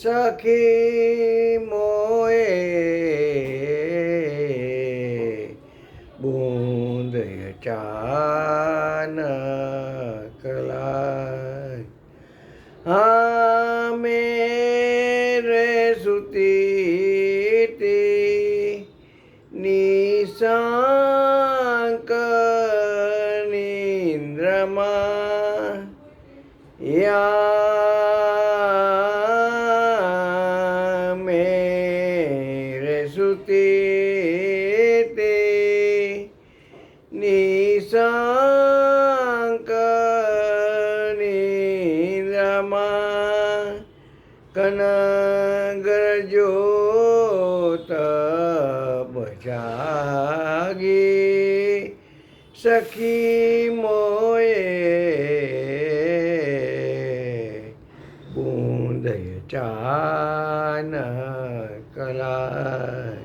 સખી મોએ બૂંદ અચાનક હા મેરે સુતી નિશાંક નિંદ્રમાં યા મેરે સુતી તે નિશાંક નિંદ્રમાં કનગર જોત બજાગી બુંદય ચાન કલા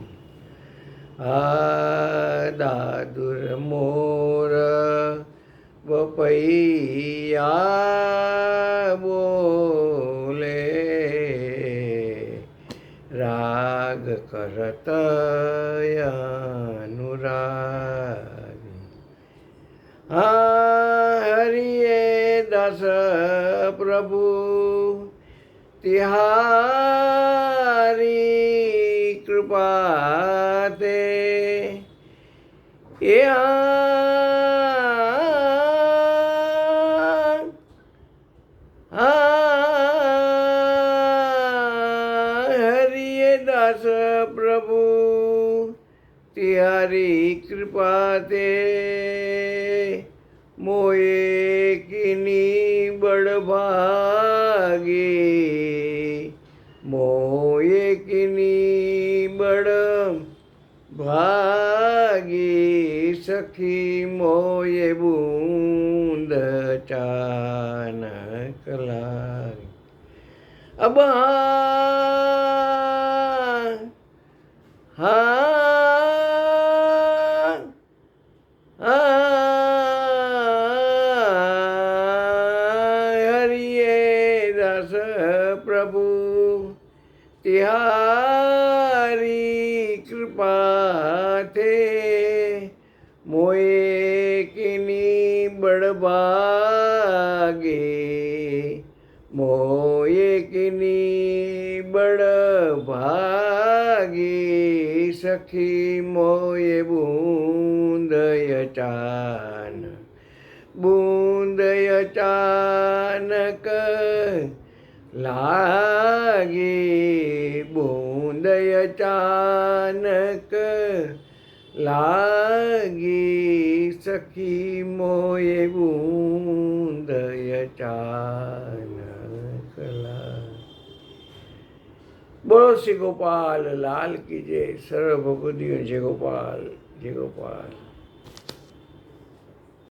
આ દાદુર મોર બપૈયા બોલે, રાગ કરત અનુરાગ. હા હરિએ દસ પ્રભુ तिहारी कृपा ते हरिये दास प्रभु तिहारी कृपा ते मोए किनी बड़ भाई બળભાગી મોએ કિની બળ ભાગી સખી મોય બૂંદ ચાનક લાગી અબા હા હરિએ દસ પ્રભુ તિહારી કૃપા થે મોએ કિની બળભાગે મોએ કિની બળભાગી સખી મોએ બુંદય ચાન બુંદય ચાનક લાગી બુંદય ચાનક. લાગી સખી મોય બુંદય ચાનક. બોલો શ્રી ગોપાલ, લાલ કી જય. સર્વ ભગવદીઓ જય ગોપાલ જય ગોપાલ.